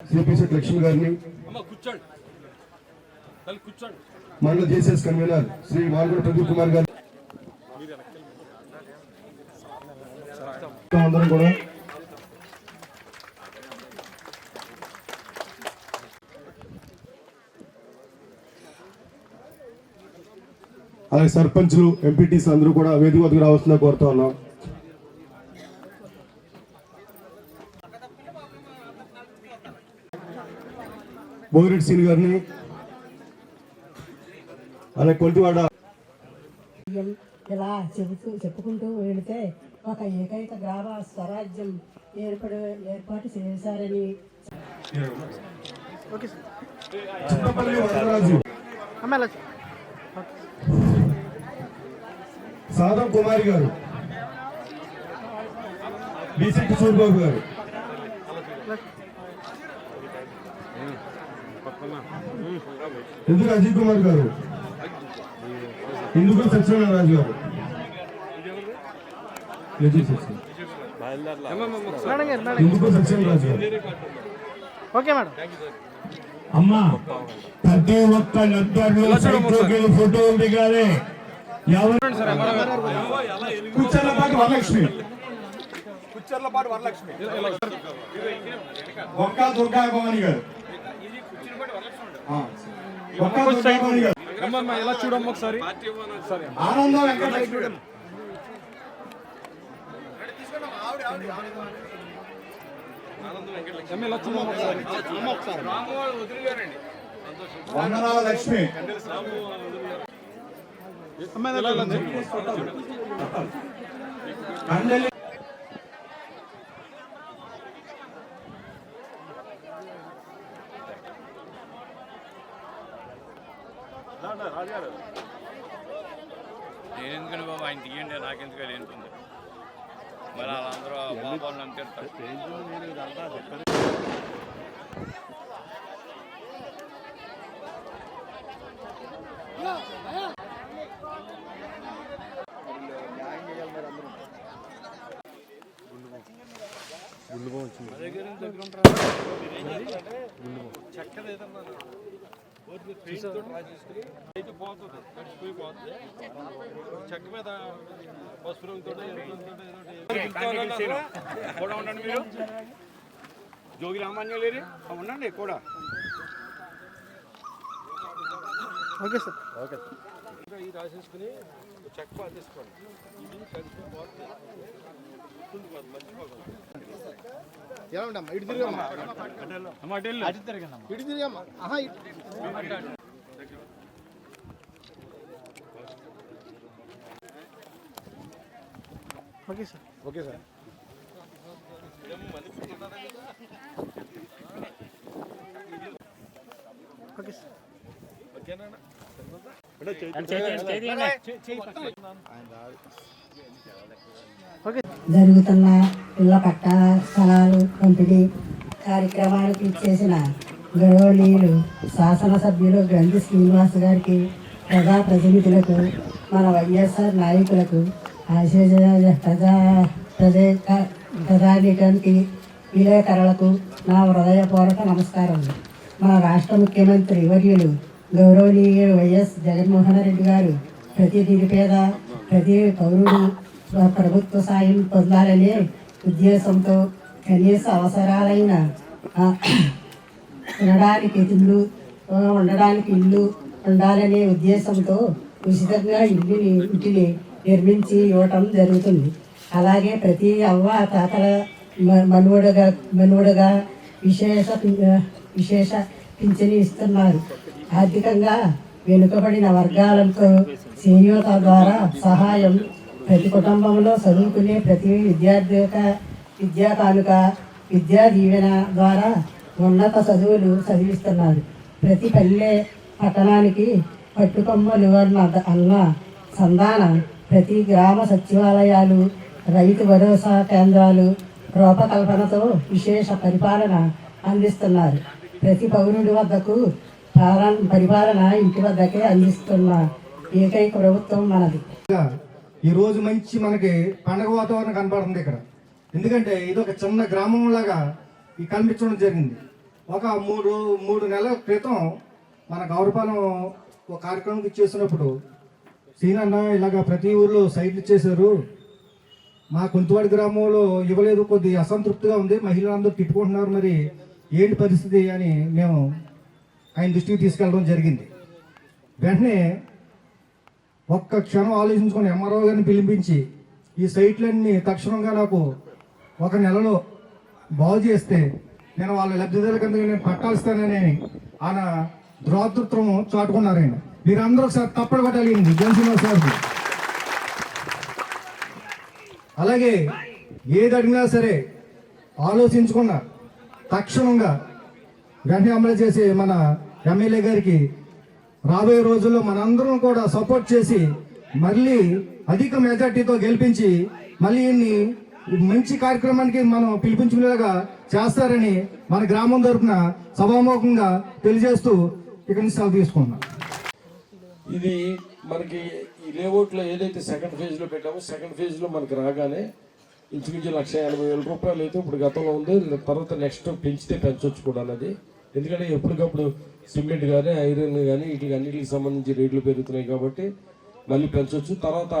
శ్రీపిశెట్టి లక్ష్మి గారిని మండల JCS convener Shri Malgonda Pradeep Kumar గారు. అందరం కూడా అలాగే సర్పంచ్లు ఎంపీటీస్ అందరూ కూడా వేదిక వద్దకు రావాల్సిందిగా కోరుతా ఉన్నాం. బోగిరెడ్డి సీని గారిని అలాగే కొంటివాడ ఇలా చెబుతూ చెప్పుకుంటూ వెళితే ఒక ఏకైక గ్రామ స్వరాజ్యం ఏర్పడు ఏర్పాటు చేశారని సాదం కుమారి గారు. బీసెట్టి సూర్బాబు గారు. ఎందుకు అజయ్ కుమార్ గారు? ఇందుకు సత్యనారాయణ గారు? యజు సత్యనారాయణ. ఇందుకు సత్యనారాయణ గారు? Okay madam. అమ్మా ప్రతి ఒక్కళ్ళందరూ సైట్లోకి ఫోటోలు దిగాలి ఎవరు కూర్చోలపాటి వరలక్ష్మి. కుచ్చర్లపాటి వరలక్ష్మి. ఒక్క దుర్గా భవాని గారు. ఎలా చూడమ్మ ఒకసారి ఆనందం వెంకటలక్ష్మి ఒకసారి వందనాల లక్ష్మి కండలి నేను ఎందుకని బాబు ఆయన తీయండి నాకెందుకు అది ఏంటుంది మరి వాళ్ళందరూ బాబాలు అంతే చెక్క మీద పసుపు రంగుతో కూడా ఉండండి మీరు జోగి రామాన్యం లేరు ఉండండి కూడా ఓకే సార్. ఇది రాసేసుకుని చెక్క పాతేసుకోండి. ఇది తడిసిపోయి పోతుంది కుండిపోతుంది, మర్చిపోకండి. అమ్మ అటు వెళ్ళు. Okay sir. Okay sir. Okay జరుగుతున్న ఇళ్ళ పట్ట స్థలాలు పంపిణీ కార్యక్రమానికి ఇచ్చేసిన గౌరవనీయులు శాసనసభ్యులు గ్రంథి శ్రీనివాస్ గారికి ప్రజా ప్రతినిధులకు మన వైఎస్ఆర్ నాయకులకు ఆశీర్జ ప్రజా ప్రజా ప్రధానికానికి విలేకరులకు నా హృదయపూర్వక నమస్కారం. మన రాష్ట్ర ముఖ్యమంత్రి వర్యులు గౌరవనీయ వైఎస్ జగన్మోహన్ రెడ్డి గారు ప్రతి నిరుపేద ప్రతి పౌరుడు ప్రభుత్వ సాయం పొందాలనే ఉద్దేశంతో కనీస అవసరాలైన తినడానికి తిండ్లు ఉండడానికి ఇల్లు ఉండాలనే ఉద్దేశంతో ఉచితంగా ఇల్లుని ఇంటిని నిర్మించి ఇవ్వటం జరుగుతుంది. అలాగే ప్రతి అవ్వ తాతల మ- మనువడుగా విశేష విశేష పింఛని ఇస్తున్నారు ఆర్థికంగా వెనుకబడిన వర్గాలకు సీనియోత ద్వారా సహాయం ప్రతి కుటుంబంలో చదువుకునే ప్రతి విద్యార్థి విద్యా కానుక విద్యా దీవెన ద్వారా ఉన్నత చదువులు చదివిస్తున్నారు. ప్రతి పల్లె పట్టణానికి పట్టుకొమ్మలు అన్న అన్న సంధాన ప్రతి గ్రామ సచివాలయాలు రైతు భరోసా కేంద్రాలు రూపకల్పనతో విశేష పరిపాలన అందిస్తున్నారు. ప్రతి పౌరుడి వద్దకు పరిపాలన ఇంటి వద్దకే అందిస్తున్న ఏకైక ప్రభుత్వం మనది. ఈరోజు మంచి మనకి పండగ వాతావరణం కనపడుతుంది ఇక్కడ. ఎందుకంటే ఇది ఒక చిన్న గ్రామం లాగా ఈ కనిపించడం జరిగింది. ఒక మూడు మూడు నెలల క్రితం మన గౌరపాలెం ఒక కార్యక్రమం ఇచ్చేసినప్పుడు సీనన్న ఇలాగ ప్రతి ఊర్లో సైట్లు చేశారు మా కుంతువాడి గ్రామంలో ఇవ్వలేదు కొద్ది అసంతృప్తిగా ఉంది. మహిళలందరూ తిట్టుకుంటున్నారు మరి. ఏంటి పరిస్థితి అని మేము ఆయన దృష్టికి తీసుకెళ్ళడం జరిగింది. వెంటనే ఒక్క క్షణం ఆలోచించుకొని ఎంఆర్ఓ గారిని పిలిపించి ఈ సైట్లన్నీ తక్షణంగా నాకు ఒక నెలలో బాగు చేస్తే నేను వాళ్ళ లబ్ధిదారుల కింద నేను పట్టాల్స్తానని ఆయన ద్రోతృత్వం చాటుకున్నారండి మీరందరూ ఒకసారి తప్పడు కొట్టాలి జనసేన సార్కి అలాగే ఏది అడిగినా సరే ఆలోచించకుండా తక్షణంగా వెంటనే అమలు చేసే మన ఎమ్మెల్యే గారికి రాబోయే రోజుల్లో మనందరం కూడా సపోర్ట్ చేసి మళ్ళీ అధిక మెజార్టీతో గెలిపించి మళ్ళీ ఈయన్ని మంచి కార్యక్రమానికి మనం పిలిపించుకునేలాగా చేస్తారని మన గ్రామం తరపున సభాముఖంగా తెలియజేస్తూ ఇక్కడి నుంచి సెలవు తీసుకున్నాం ఇది మనకి ఈ లేఅవుట్లో ఏదైతే సెకండ్ ఫేజ్లో పెట్టామో సెకండ్ ఫేజ్లో మనకి రాగానే ఇంచుమించు లక్ష ఎనభై వేల రూపాయలు అయితే ఇప్పుడు గతంలో ఉంది. తర్వాత నెక్స్ట్ పెంచితే పెంచవచ్చు కూడా అన్నది. ఎందుకంటే ఎప్పటికప్పుడు సిమెంట్ కానీ ఐరన్ కానీ వీటికి అన్నిటికి సంబంధించి రేట్లు పెరుగుతున్నాయి కాబట్టి మళ్ళీ పెంచవచ్చు తర్వాత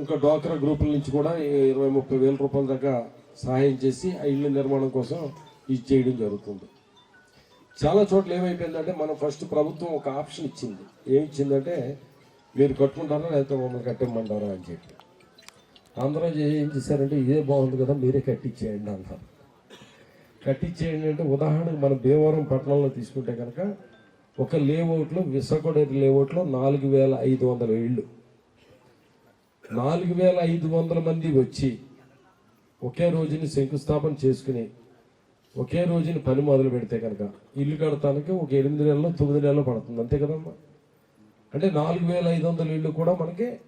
ఇంకా డ్వాక్రా గ్రూపుల నుంచి కూడా ఇరవై ముప్పై వేల రూపాయల దాకా సహాయం చేసి ఆ ఇళ్ళ నిర్మాణం కోసం ఇది చేయడం జరుగుతుంది. చాలా చోట్ల ఏమైపోయిందంటే మనం ఫస్ట్ ప్రభుత్వం ఒక ఆప్షన్ ఇచ్చింది. ఏమి ఇచ్చిందంటే మీరు కట్టుకుంటారా లేకపోతే మమ్మల్ని కట్టమంటారా అని చెప్పి. అందరూ ఏం చేశారంటే ఇదే బాగుంది కదా మీరే కట్టించేయండి అంటారు. కట్టించేయండి అంటే ఉదాహరణకు మనం భీమవరం పట్టణంలో తీసుకుంటే కనుక ఒక లేఅవుట్లో విశాఖడేరి లేఅవుట్లో నాలుగు వేల ఐదు వందల ఇళ్ళు. నాలుగు వేల ఐదు వందల మంది వచ్చి ఒకే రోజుని శంకుస్థాపన చేసుకుని ఒకే రోజున పని మొదలు పెడితే కనుక ఇల్లు కడటానికి ఒక ఎనిమిది నెలలు తొమ్మిది నెలలు పడుతుంది. అంతే కదమ్మా? అంటే నాలుగు వేల ఐదు వందల ఇళ్ళు కూడా మనకి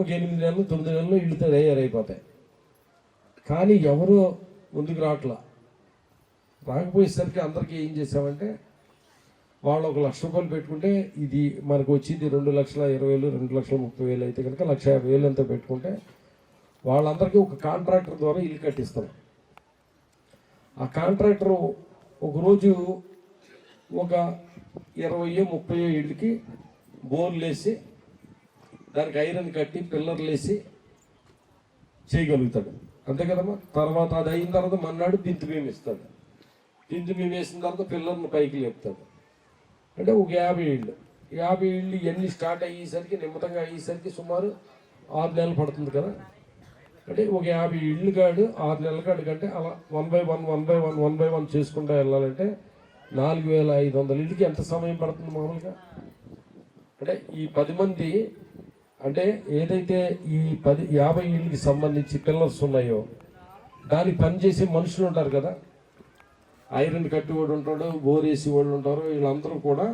ఒక ఎనిమిది నెలలు తొమ్మిది నెలలు ఇళ్ళు తయారైపోతాయి. కానీ ఎవరు ముందుకు రావట్లా. రాకపోయేసరికి అందరికీ ఏం చేసామంటే వాళ్ళు ఒక లక్ష రూపాయలు పెట్టుకుంటే ఇది మనకు వచ్చింది రెండు లక్షల ఇరవై వేలు రెండు లక్షల ముప్పై వేలు అయితే కనుక లక్ష యాభై వేలు ఎంత పెట్టుకుంటే వాళ్ళందరికీ ఒక కాంట్రాక్టర్ ద్వారా ఇల్లు కట్టిస్తాం. ఆ కాంట్రాక్టర్ ఒకరోజు ఒక ఇరవై ముప్పై ఇళ్ళకి బోర్లు వేసి దానికి ఐరన్ కట్టి పిల్లర్లు వేసి చేయగలుగుతాడు. అంతే కదమ్మా? తర్వాత అది అయిన తర్వాత మన్నాడు దింతు మేము ఇస్తాడు దింతు మేము వేసిన తర్వాత పిల్లర్ని పైకి లేపుతాడు. అంటే ఒక యాభై ఏళ్ళు. యాభై ఏళ్ళు ఇవన్నీ స్టార్ట్ అయ్యేసరికి నిమ్మతంగా అయ్యేసరికి సుమారు ఆరు నెలలు పడుతుంది కదా? అంటే ఒక యాభై ఇళ్ళు కాడు ఆరు నెలల కాడు కంటే అలా one by one one by one one by one చేసుకుంటూ వెళ్ళాలంటే నాలుగు వేల ఐదు వందల ఇళ్ళకి ఎంత సమయం పడుతుంది మామూలుగా? అంటే ఈ పది మంది అంటే ఏదైతే ఈ పది యాభై ఇళ్ళకి సంబంధించి పిల్లర్స్ ఉన్నాయో దానికి పనిచేసే మనుషులు ఉంటారు కదా. ఐరన్ కట్టి వాడు ఉంటాడు బోర్ వేసే వాళ్ళు ఉంటారు. వీళ్ళందరూ కూడా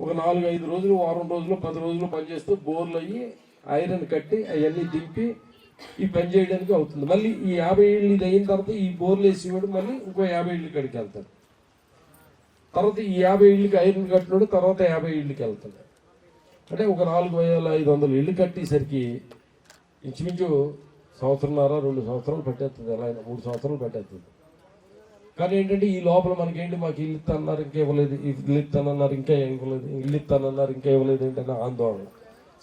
ఒక నాలుగు ఐదు రోజులు వారం రోజులు పది రోజులు పనిచేస్తూ బోర్లు అయ్యి ఐరన్ కట్టి అవన్నీ దింపి ఈ పని చేయడానికి అవుతుంది. మళ్ళీ ఈ యాభై ఏళ్ళు ఇది అయిన తర్వాత ఈ బోర్లు వేసేవాడు మళ్ళీ ఇంకో యాభై ఏళ్ళు కడికి వెళ్తాడు. తర్వాత ఈ యాభై ఏళ్ళకి ఐరన్ కట్టినాడు తర్వాత యాభై ఏళ్ళకి వెళ్తాడు. అంటే ఒక నాలుగు వేల ఐదు వందలు ఇల్లు కట్టేసరికి ఇంచుమించు సంవత్సరంన్నర రెండు సంవత్సరాలు పట్టేస్తుంది ఎలా అయినా మూడు సంవత్సరాలు పట్టేస్తుంది కానీ ఏంటంటే ఈ లోపల మనకేంటి మాకు ఇల్లు ఇస్తానన్నారు ఇంకా ఇవ్వలేదు ఇల్లు ఇస్తానన్నారు ఇంకా ఇవ్వలేదు ఇల్లు ఇస్తానన్నారు ఇంకా ఇవ్వలేదు ఏంటనే ఆందోళన.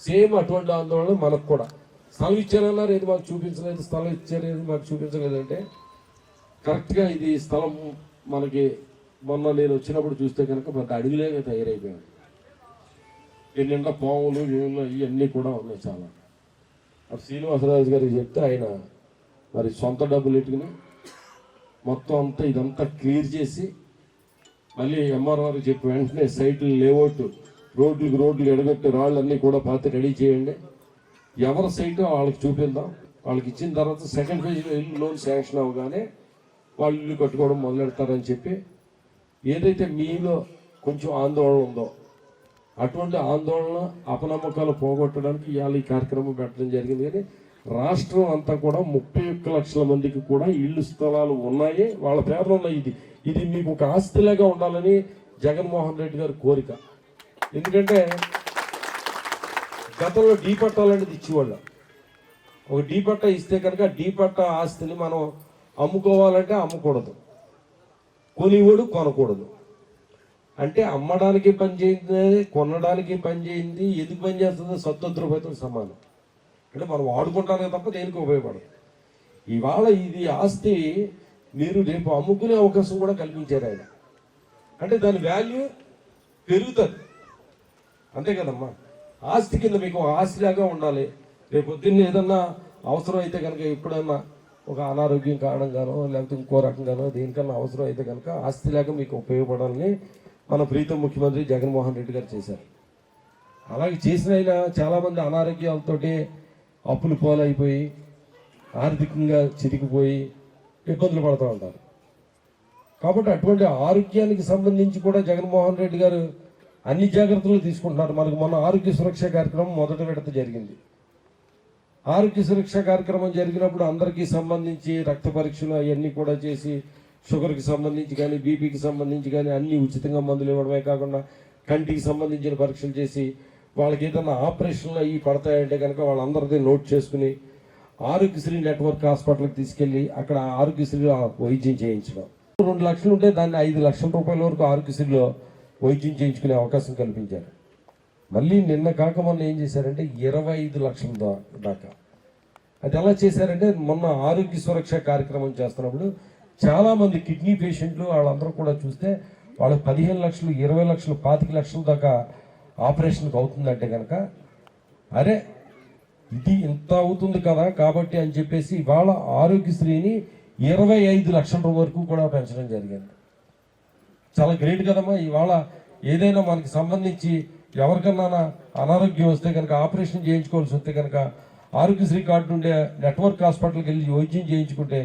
సేమ్ అటువంటి ఆందోళన మనకు కూడా. స్థలం ఇచ్చారన్నారు ఏది మాకు చూపించలేదు స్థలం ఇచ్చారు మాకు చూపించలేదు అంటే కరెక్ట్గా ఇది స్థలం మనకి మొన్న నేను వచ్చినప్పుడు చూస్తే కనుక మనకు అడుగులేక తయారైపోయాను ఎన్నిండా పాములు ఏములు ఇవన్నీ కూడా ఉన్నాయి చాలా. అప్పుడు శ్రీనివాసరాజు గారికి చెప్తే ఆయన మరి సొంత డబ్బులు ఎట్టుకుని మొత్తం అంతా ఇదంతా క్లియర్ చేసి మళ్ళీ ఎంఆర్ఆర్ చెప్పి వెంటనే సైట్లు లేఅవుట్ రోడ్లకు రోడ్లు ఎడగొట్టి రాళ్ళన్నీ కూడా పాతి రెడీ చేయండి. ఎవరి సైట్ వాళ్ళకి చూపిద్దాం. వాళ్ళకి ఇచ్చిన తర్వాత సెకండ్ ఫేజ్లో ఇల్లు లోన్ శాంక్షన్ అవ్వగానే వాళ్ళు ఇల్లు కట్టుకోవడం మొదలెడతారని చెప్పి ఏదైతే మీలో కొంచెం ఆందోళన ఉందో అటువంటి ఆందోళన అపనమ్మకాలు పోగొట్టడానికి ఇవాళ ఈ కార్యక్రమం పెట్టడం జరిగింది. కానీ రాష్ట్రం అంతా కూడా ముప్పై ఒక్క లక్షల మందికి కూడా ఇళ్ళు స్థలాలు ఉన్నాయి. వాళ్ళ పేర్లు ఉన్నాయి ఇది. ఇది మీకు ఒక ఆస్తిలాగా ఉండాలని జగన్మోహన్ రెడ్డి గారి కోరిక. ఎందుకంటే గతంలో డీ పట్టాలనేది ఇచ్చేవాళ్ళు. ఒక డీ పట్టా ఇస్తే కనుక డీ పట్టా ఆస్తిని మనం అమ్ముకోవాలంటే అమ్మకూడదు. కొనివాడు కొనకూడదు. అంటే అమ్మడానికి పనిచేయింది కొనడానికి పనిచేయింది ఎందుకు పని చేస్తుంది? సత్వద్రవ్యతం సమానం. అంటే మనం వాడుకుంటానే తప్ప దేనికి ఉపయోగపడదు. ఇవాళ ఇది ఆస్తి మీరు రేపు అమ్ముకునే అవకాశం కూడా కల్పించారు ఆయన. అంటే దాని వాల్యూ పెరుగుతుంది. అంతే కదమ్మా. ఆస్తి కింద మీకు ఆస్తిలాగా ఉండాలి. రేపు పొద్దున్న ఏదన్నా అవసరం అయితే కనుక ఎప్పుడన్నా ఒక అనారోగ్యం కారణంగానో లేకపోతే ఇంకో రకంగానో దేనికన్నా అవసరం అయితే కనుక ఆస్తిలాగా మీకు ఉపయోగపడాలని మన ప్రీతం ముఖ్యమంత్రి జగన్మోహన్ రెడ్డి గారు చేశారు. అలాగే చేసిన అయినా చాలామంది అనారోగ్యాలతోటి అప్పులు పోలైపోయి ఆర్థికంగా చితికిపోయి ఇబ్బందులు పడుతూ ఉంటారు. కాబట్టి అటువంటి ఆరోగ్యానికి సంబంధించి కూడా జగన్మోహన్ రెడ్డి గారు అన్ని జాగ్రత్తలు తీసుకుంటున్నారు. మనకు మొన్న ఆరోగ్య సురక్ష కార్యక్రమం మొదటి విడత జరిగింది. ఆరోగ్య సురక్ష కార్యక్రమం జరిగినప్పుడు అందరికీ సంబంధించి రక్త పరీక్షలు అవన్నీ కూడా చేసి షుగర్కి సంబంధించి కానీ బీపీకి సంబంధించి కానీ అన్నీ ఉచితంగా మందులు ఇవ్వడమే కాకుండా కంటికి సంబంధించిన పరీక్షలు చేసి వాళ్ళకి ఏదైనా ఆపరేషన్లు అవి పడతాయంటే కనుక వాళ్ళందరిది నోట్ చేసుకుని ఆరోగ్యశ్రీ నెట్వర్క్ హాస్పిటల్కి తీసుకెళ్ళి అక్కడ ఆరోగ్యశ్రీలో వైద్యం చేయించడం. రెండు లక్షలు ఉంటే దాన్ని ఐదు లక్షల రూపాయల వరకు ఆరోగ్యశ్రీలో వైద్యం చేయించుకునే అవకాశం కల్పించారు. మళ్ళీ నిన్న కాక మొన్న ఏం చేశారంటే ఇరవై ఐదు లక్షల దాకా. అది ఎలా చేశారంటే మొన్న ఆరోగ్య సురక్ష కార్యక్రమం చేస్తున్నప్పుడు చాలామంది కిడ్నీ పేషెంట్లు వాళ్ళందరూ కూడా చూస్తే వాళ్ళకి పదిహేను లక్షలు ఇరవై లక్షలు పాతిక లక్షల దాకా ఆపరేషన్కి అవుతుందంటే కనుక అరే ఇది ఇంత అవుతుంది కదా కాబట్టి అని చెప్పేసి ఇవాళ ఆరోగ్యశ్రీని ఇరవై ఐదు లక్షల వరకు కూడా పెంచడం జరిగింది. చాలా గ్రేట్ కదమ్మా ఇవాళ ఏదైనా మనకి సంబంధించి ఎవరికన్నా అనారోగ్యం వస్తే కనుక ఆపరేషన్ చేయించుకోవాల్సి వస్తే కనుక ఆరోగ్యశ్రీ కార్డు ఉండే నెట్వర్క్ హాస్పిటల్కి వెళ్ళి వైద్యం చేయించుకుంటే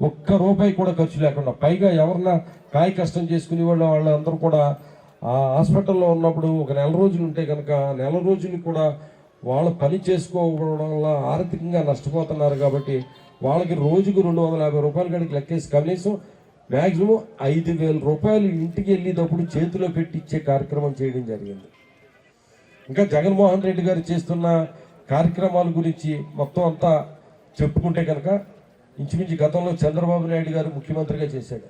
ఒక్క రూపాయి కూడా ఖర్చు లేకుండా పైగా ఎవరన్నా కాయ కష్టం చేసుకునే వాళ్ళు వాళ్ళందరూ కూడా ఆ హాస్పిటల్లో ఉన్నప్పుడు ఒక నెల రోజులు ఉంటే కనుక నెల రోజులు కూడా వాళ్ళు పని చేసుకోవడం వల్ల ఆర్థికంగా నష్టపోతున్నారు కాబట్టి వాళ్ళకి రోజుకు రెండు వందల యాభై రూపాయల కడికి లెక్కేసి కనీసం మ్యాక్సిమం ఐదు వేల రూపాయలు ఇంటికి వెళ్ళేటప్పుడు చేతిలో పెట్టి ఇచ్చే కార్యక్రమం చేయడం జరిగింది. ఇంకా జగన్మోహన్ రెడ్డి గారు చేస్తున్న కార్యక్రమాల గురించి మొత్తం అంతా చెప్పుకుంటే కనుక ఇంచుమించు గతంలో చంద్రబాబు నాయుడు గారు ముఖ్యమంత్రిగా చేశాడు.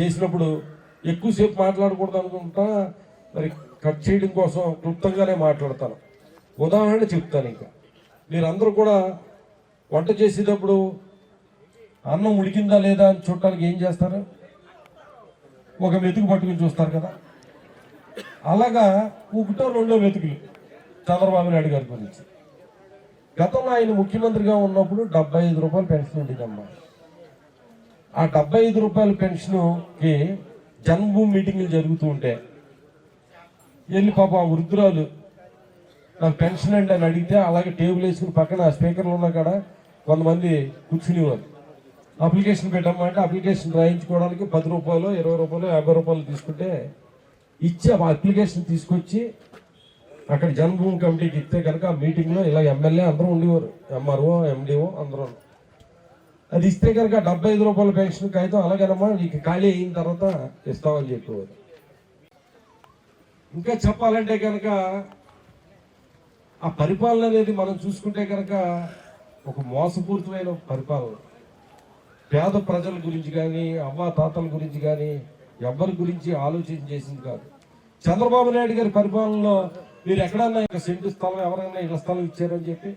చేసినప్పుడు ఎక్కువసేపు మాట్లాడకూడదు అనుకుంటా మరి కట్ చేయడం కోసం క్లుప్తంగానే మాట్లాడతాను. ఉదాహరణ చెప్తాను ఇంకా. మీరందరూ కూడా వంట చేసేటప్పుడు అన్నం ఉడికిందా లేదా అని చూడటానికి ఏం చేస్తారు? ఒక మెతుకు పట్టుకుని చూస్తారు కదా. అలాగా ఒకటో రెండో వెతుకులు చంద్రబాబు నాయుడు గారి గురించి. గతంలో ఆయన ముఖ్యమంత్రిగా ఉన్నప్పుడు డెబ్బై ఐదు రూపాయలు పెన్షన్ ఉండేదమ్మా. ఆ డెబ్బై ఐదు రూపాయల పెన్షన్కి జన్మభూమి మీటింగ్లు జరుగుతూ ఉంటే వెళ్ళి పాప ఆ వృద్ధురాలు నాకు పెన్షన్ అండి అని అడిగితే అలాగే టేబుల్ వేసుకుని పక్కన స్పీకర్లు ఉన్న కాడ కొంతమంది కూర్చునేవారు. అప్లికేషన్ పెట్టమంటే అప్లికేషన్ రాయించుకోవడానికి పది రూపాయలు ఇరవై రూపాయలు యాభై రూపాయలు తీసుకుంటే ఇచ్చి అప్లికేషన్ తీసుకొచ్చి అక్కడ జన్మభూమి కమిటీకి ఇస్తే కనుక ఆ మీటింగ్లో ఇలా ఎమ్మెల్యే అందరూ ఉండేవారు. ఎంఆర్ఓ ఎండిఓ అందరూ. అది ఇస్తే కనుక డెబ్బై ఐదు రూపాయల పెన్షన్ కాగితం అలాగేనమ్మా నీకు ఖాళీ అయిన తర్వాత ఇస్తామని చెప్పేవారు. ఇంకా చెప్పాలంటే కనుక ఆ పరిపాలన అనేది మనం చూసుకుంటే కనుక ఒక మోసపూరితమైన పరిపాలన. పేద ప్రజల గురించి కానీ అవ్వ తాతల గురించి కానీ ఎవరి గురించి ఆలోచన చేసింది కాదు. చంద్రబాబు నాయుడు గారి పరిపాలనలో మీరు ఎక్కడన్నా సెంటు స్థలం ఎవరైనా ఇళ్ళ స్థలం ఇచ్చారని చెప్పి?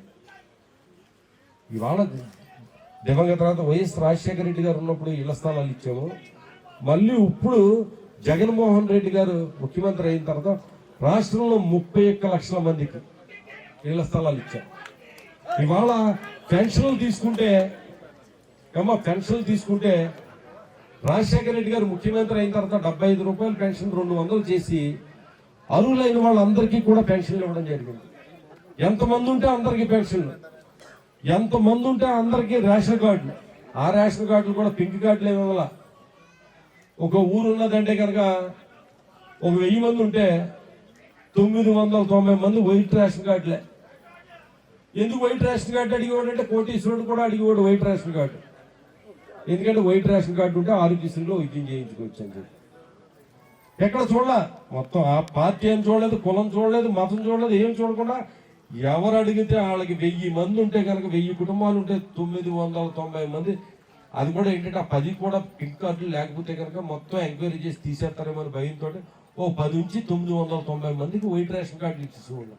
ఇవాళ దివంగత తర్వాత వైఎస్ రాజశేఖర రెడ్డి గారు ఉన్నప్పుడు ఇళ్ళ స్థలాలు ఇచ్చాము. మళ్ళీ ఇప్పుడు జగన్మోహన్ రెడ్డి గారు ముఖ్యమంత్రి అయిన తర్వాత రాష్ట్రంలో ముప్పై ఒక్క లక్షల మందికి ఇళ్ళ స్థలాలు ఇచ్చాం ఇవాళ పెన్షన్లు తీసుకుంటే ఏమో పెన్షన్లు తీసుకుంటే రాజశేఖర రెడ్డి గారు ముఖ్యమంత్రి అయిన తర్వాత డెబ్బై ఐదు రూపాయలు పెన్షన్ రెండు వందలు చేసి అర్హులైన వాళ్ళందరికీ కూడా పెన్షన్లు ఇవ్వడం జరిగింది. ఎంతమంది ఉంటే అందరికీ పెన్షన్లు. ఎంతమంది ఉంటే అందరికీ రేషన్ కార్డులు. ఆ రేషన్ కార్డులు కూడా పింక్ కార్డులు ఇవ్వాల? ఒక ఊరు ఉన్నదంటే కనుక ఒక వెయ్యి మంది ఉంటే తొమ్మిది వందల తొంభై మంది వైట్ రేషన్ కార్డులే. ఎందుకు వైట్ రేషన్ కార్డు అడిగేవాడు అంటే కోటీశ్వరుడు కూడా అడిగేవాడు వైట్ రేషన్ కార్డు. ఎందుకంటే వైట్ రేషన్ కార్డు ఉంటే ఆరోగ్యశ్రీలో వైద్యం చేయించుకోవచ్చు అని చెప్పి. ఎక్కడ చూడలే? మొత్తం ఆ పార్టీ ఏం చూడలేదు కులం చూడలేదు మతం చూడలేదు ఏం చూడకుండా ఎవరు అడిగితే వాళ్ళకి వెయ్యి మంది ఉంటే కనుక వెయ్యి కుటుంబాలు ఉంటే తొమ్మిది వందల తొంభై మంది. అది కూడా ఏంటంటే ఆ పది కూడా పింక్ కార్డులు లేకపోతే కనుక మొత్తం ఎంక్వైరీ చేసి తీసేస్తారేమో అని భయంతో ఓ పది నుంచి తొమ్మిది వందల తొంభై మందికి వైట్ రేషన్ కార్డులు ఇచ్చేసేవాళ్ళం.